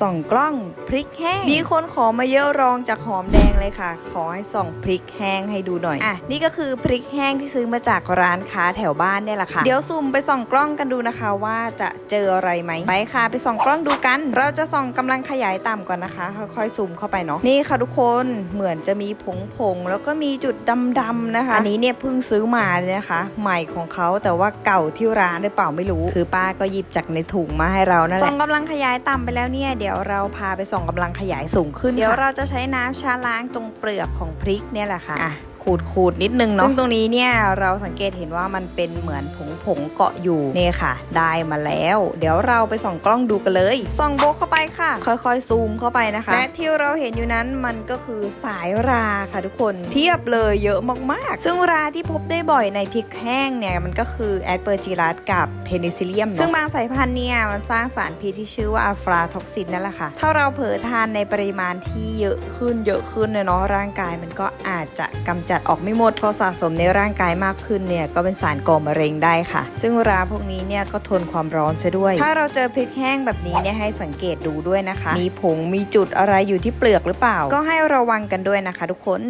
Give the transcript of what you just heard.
ส่องกล้องพริกแห้ง มีคนขอมาเยอะรองจากหอมแดงเลยค่ะ ขอให้ส่องพริกแห้งให้ดูหน่อย อะ นี่ก็คือพริกแห้งที่ซื้อมาจากร้านค้าแถวบ้านเนี่ยแหละค่ะ เดี๋ยวซูมไปส่องกล้องกันดูนะคะ ว่าจะเจออะไรไหม ไปค่ะ ไปส่องกล้องดูกัน เราจะส่องกำลังขยายต่ำก่อนนะคะ ค่อยๆซูมเข้าไปเนาะ นี่ค่ะทุกคน เหมือนจะมีผงผงๆแล้วก็มีจุดดำๆนะคะ อันนี้เนี่ยเพิ่งซื้อมาเลยนะคะ ใหม่ของเขาแต่ว่าเก่าที่ร้านหรือเปล่าไม่รู้ คือป้าก็หยิบจากในถุงมาให้เรานั่นแหละ ส่องกำลังขยายต่ำไปแล้วเนี่ยเดี๋ยวเราพาไปส่องกำลังขยายสูงขึ้น เดี๋ยวเราจะใช้น้ำชาล้างตรงเปลือกของพริกเนี่ยแหละค่ะอะ ขูดขูดนิดนึงเนาะซึ่งตรงนี้เนี่ยเราสังเกตเห็นว่ามันเป็นเหมือนผงผงๆเกาะอยู่นี่ค่ะ ได้มาแล้ว เดี๋ยวเราไปส่องกล้องดูกันเลยส่องโบกเข้าไปค่ะ ค่อยๆซูมเข้าไปนะคะ และที่เราเห็นอยู่นั้นมันก็คือสายราค่ะทุกคนเพียบเลยเยอะมากๆ ซึ่งราที่พบได้บ่อยในพริกแห้งเนี่ยมันก็คือแอดเปอร์จิรัสกับเพนิซิลเลียมซึ่งบางสายพันธุ์เนี่ยมันสร้างสารพิษที่ชื่อว่าอะฟลาท็อกซินนั่นแหละค่ะ ถ้าเราเผลอทานในปริมาณที่เยอะขึ้นเยอะขึ้นเนี่ยเนาะร่างกายมันก็อาจจะกำจัดออกไม่หมดพอสะสมในร่างกายมากขึ้นเนี่ยก็เป็นสารก่อมะเร็งได้ค่ะ ซึ่งราพวกนี้เนี่ยก็ทนความร้อนซะด้วย ถ้าเราเจอพริกแห้งแบบนี้เนี่ยให้สังเกตดูด้วยนะคะ มีผงมีจุดอะไรอยู่ที่เปลือกหรือเปล่า ก็ให้ระวังกันด้วยนะคะ ทุกคน